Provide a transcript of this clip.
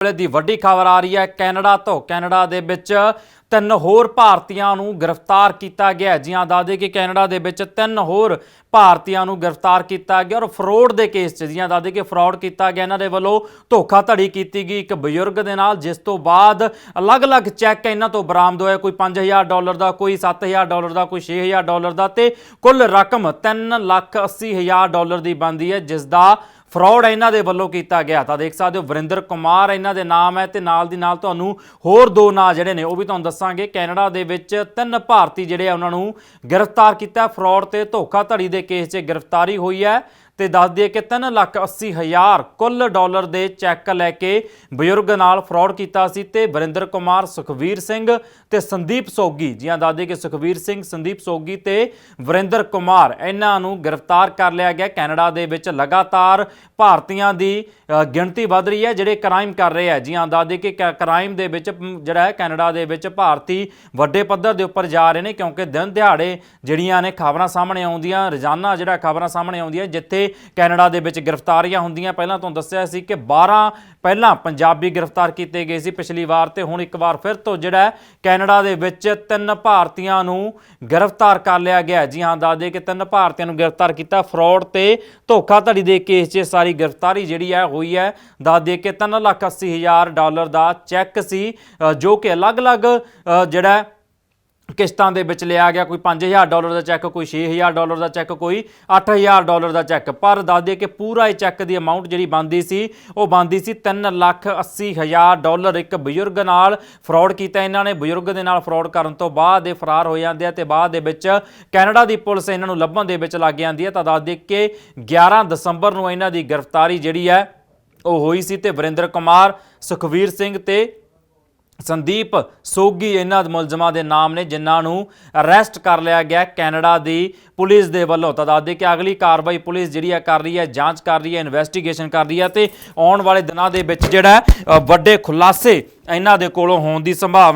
ਵੇਲੇ ਦੀ ਵੱਡੀ ਖਬਰ ਆ ਰਹੀ ਹੈ ਕੈਨੇਡਾ ਤੋਂ। ਕੈਨੇਡਾ ਦੇ ਵਿੱਚ ਤਿੰਨ ਹੋਰ ਭਾਰਤੀਆਂ ਨੂੰ ਗ੍ਰਿਫਤਾਰ ਕੀਤਾ ਗਿਆ ਹੈ। ਜੀ ਹਾਂ ਕਿ ਕੈਨੇਡਾ ਦੇ ਵਿੱਚ ਤਿੰਨ ਹੋਰ ਭਾਰਤੀਆਂ ਨੂੰ ਗ੍ਰਿਫਤਾਰ ਕੀਤਾ ਗਿਆ ਔਰ ਫਰੋਡ ਦੇ ਕੇਸ 'ਚ ਜੀ ਹਾਂ ਕਿ ਫਰਾਡ ਕੀਤਾ ਗਿਆ, ਇਹਨਾਂ ਦੇ ਵੱਲੋਂ ਧੋਖਾਧੜੀ ਕੀਤੀ ਗਈ ਇੱਕ ਬਜ਼ੁਰਗ ਦੇ ਨਾਲ, ਜਿਸ ਤੋਂ ਬਾਅਦ ਅਲੱਗ-ਅਲੱਗ ਚੈੱਕ ਇਹਨਾਂ ਤੋਂ ਬਰਾਮਦ ਹੋਇਆ ਕੋਈ 5000 ਡਾਲਰ ਦਾ, ਕੋਈ 7000 ਡਾਲਰ ਦਾ, ਕੋਈ 6000 ਡਾਲਰ ਦਾ ਤੇ ਕੁੱਲ ਰਕਮ 380000 ਡਾਲਰ ਦੀ ਬਣਦੀ ਹੈ, ਜਿਸ ਦਾ ਫਰਾਡ ਇਹਨਾਂ ਦੇ ਵੱਲੋਂ ਕੀਤਾ ਗਿਆ ਤਾਂ ਦੇਖ ਸਕਦੇ ਹੋ, ਵਰਿੰਦਰ ਕੁਮਾਰ ਇਹਨਾਂ ਦੇ ਨਾਮ ਹੈ ਤੇ ਨਾਲ ਦੀ ਨਾਲ ਤੁਹਾਨੂੰ ਹੋਰ ਦੋ ਨਾਂ ਜਿਹੜੇ ਨੇ, ਉਹ ਵੀ ਤੁਹਾਨੂੰ ਦੱਸ ਦੱਸਾਂਗੇ, ਕੈਨੇਡਾ ਦੇ ਵਿੱਚ ਤਿੰਨ ਭਾਰਤੀ ਜਿਹੜੇ ਆ, ਉਹਨਾਂ ਨੂੰ ਗ੍ਰਿਫਤਾਰ ਕੀਤਾ। ਫਰਾਡ ਤੇ ਧੋਖਾਧੜੀ ਦੇ ਕੇਸ 'ਚ ਗ੍ਰਿਫਤਾਰੀ ਹੋਈ ਹੈ। ਤੇ ਦੱਸ ਦਈਏ ਕਿ 3 ਲੱਖ 80 ਹਜ਼ਾਰ ਕੁੱਲ ਡਾਲਰ ਦੇ ਚੈੱਕ ਲੈ ਕੇ ਬਜ਼ੁਰਗ ਨਾਲ ਫਰਾਡ ਕੀਤਾ ਸੀ ਤੇ ਵਰਿੰਦਰ ਕੁਮਾਰ, ਸੁਖਵੀਰ ਸਿੰਘ ਤੇ ਸੰਦੀਪ ਸੋਗੀ। ਜੀਆਂ ਹਾਂ ਦੱਸ ਦਈਏ ਕਿ ਸੁਖਵੀਰ ਸਿੰਘ, ਸੰਦੀਪ ਸੋਗੀ ਤੇ ਵਰਿੰਦਰ ਕੁਮਾਰ, ਇਹਨਾਂ ਨੂੰ ਗ੍ਰਿਫਤਾਰ ਕਰ ਲਿਆ ਗਿਆ। ਕੈਨੇਡਾ ਦੇ ਵਿੱਚ ਲਗਾਤਾਰ ਭਾਰਤੀਆਂ ਦੀ ਗਿਣਤੀ ਵਧ ਰਹੀ ਹੈ, ਜਿਹੜੇ ਕ੍ਰਾਈਮ ਕਰ ਰਹੇ ਆ ਜੀ ਹਾਂ ਦੱਸ ਦਈਏ ਕਿ ਕ੍ਰਾਈਮ ਦੇ ਵਿੱਚ ਜਿਹੜਾ ਹੈ, ਕੈਨੇਡਾ ਦੇ ਵਿੱਚ ਭਾਰਤੀ ਵੱਡੇ ਪੱਧਰ ਦੇ ਉੱਪਰ ਜਾ ਰਹੇ ਨੇ, ਕਿਉਂਕਿ ਦਿਨ ਦਿਹਾੜੇ ਜਿਹੜੀਆਂ ਨੇ ਖਬਰਾਂ ਸਾਹਮਣੇ ਆਉਂਦੀਆਂ, ਰੋਜ਼ਾਨਾ ਜਿਹੜਾ ਖਬਰਾਂ ਸਾਹਮਣੇ ਆਉਂਦੀਆਂ, ਜਿੱਥੇ ਕੈਨੇਡਾ ਦੇ ਵਿੱਚ ਗ੍ਰਿਫਤਾਰੀਆਂ ਹੁੰਦੀਆਂ। ਪਹਿਲਾਂ ਤੁਹਾਨੂੰ ਦੱਸਿਆ ਸੀ ਕਿ 12 ਪਹਿਲਾਂ ਪੰਜਾਬੀ ਗ੍ਰਿਫਤਾਰ ਕੀਤੇ ਗਏ ਸੀ ਪਿਛਲੀ ਵਾਰ ਤੇ ਹੁਣ ਇੱਕ ਵਾਰ ਫਿਰ ਤੋਂ ਜਿਹੜਾ ਕੈਨੇਡਾ ਦੇ ਵਿੱਚ ਤਿੰਨ ਭਾਰਤੀਆਂ ਨੂੰ ਗ੍ਰਿਫਤਾਰ ਕਰ ਲਿਆ ਗਿਆ ਜੀ ਹਾਂ, ਦੱਸ ਦੇ ਕਿ ਤਿੰਨ ਭਾਰਤੀਆਂ ਨੂੰ ਗ੍ਰਿਫਤਾਰ ਕੀਤਾ। ਫਰਾਡ ਤੇ ਧੋਖਾਧੜੀ ਦੇ ਕੇਸ 'ਚ ਸਾਰੀ ਗ੍ਰਿਫਤਾਰੀ ਜਿਹੜੀ ਹੈ ਹੋਈ ਹੈ। ਦੱਸ ਦੇ ਕਿ 3 ਲੱਖ 80 ਹਜ਼ਾਰ ਡਾਲਰ ਦਾ ਚੈੱਕ ਸੀ ਜੋ ਕਿ ਅਲੱਗ-ਅਲੱਗ ਜਿਹੜਾ ਕਿਸ਼ਤਾਂ ਦੇ ਵਿੱਚ ਲਿਆ ਗਿਆ, ਕੋਈ 5000 ਡਾਲਰ ਦਾ ਚੈੱਕ, ਕੋਈ 6000 ਡਾਲਰ ਦਾ ਚੈੱਕ, ਕੋਈ 8000 ਡਾਲਰ ਦਾ ਚੈੱਕ। ਪਰ ਦੱਸ ਦਈਏ ਕਿ ਪੂਰਾ ਇਹ ਚੈੱਕ ਦੀ ਅਮਾਉਂਟ ਜਿਹੜੀ ਬੰਦੀ ਸੀ, ਉਹ ਬੰਦੀ ਸੀ 3 ਲੱਖ 80 ਹਜ਼ਾਰ ਡਾਲਰ। ਇੱਕ ਬਜ਼ੁਰਗ ਨਾਲ ਫਰਾਡ ਕੀਤਾ ਇਹਨਾਂ ਨੇ। ਬਜ਼ੁਰਗ ਦੇ ਨਾਲ ਫਰਾਡ ਕਰਨ ਤੋਂ ਬਾਅਦ ਇਹ ਫਰਾਰ ਹੋ ਜਾਂਦੇ ਆ ਤੇ ਬਾਅਦ ਦੇ ਵਿੱਚ ਕੈਨੇਡਾ ਦੀ ਪੁਲਿਸ ਇਹਨਾਂ ਨੂੰ ਲੱਭਣ ਦੇ ਵਿੱਚ ਲੱਗ ਜਾਂਦੀ ਹੈ ਤਾਂ ਦੱਸ ਦਈਏ ਕਿ 11 ਦਸੰਬਰ ਨੂੰ ਇਹਨਾਂ ਦੀ ਗ੍ਰਿਫਤਾਰੀ ਜਿਹੜੀ ਹੈ, ਉਹ ਹੋਈ ਸੀ ਤੇ ਵਰਿੰਦਰ ਕੁਮਾਰ, ਸੁਖਵੀਰ ਸਿੰਘ ਤੇ ਸੰਦੀਪ ਸੋਗੀ ਇਹਨਾਂ ਮੁਲਜ਼ਮਾਂ ਦੇ ਨਾਮ ਨੇ, ਜਿਨ੍ਹਾਂ ਨੂੰ ਅਰੈਸਟ ਕਰ ਲਿਆ ਗਿਆ ਕੈਨੇਡਾ ਦੀ ਪੁਲਿਸ ਦੇ ਵੱਲੋਂ। ਤਾਂ ਦੱਸਦੇ ਕਿ ਅਗਲੀ ਕਾਰਵਾਈ ਪੁਲਿਸ ਜਿਹੜੀ ਹੈ ਕਰ ਰਹੀ ਹੈ, ਜਾਂਚ ਕਰ ਰਹੀ ਹੈ ਇਨਵੈਸਟੀਗੇਸ਼ਨ ਕਰ ਰਹੀ ਹੈ ਤੇ ਆਉਣ ਵਾਲੇ ਦਿਨਾਂ ਦੇ ਵਿੱਚ ਜਿਹੜਾ ਵੱਡੇ ਖੁਲਾਸੇ ਇਹਨਾਂ ਦੇ ਕੋਲੋਂ ਹੋਣ ਦੀ ਸੰਭਾਵਨਾ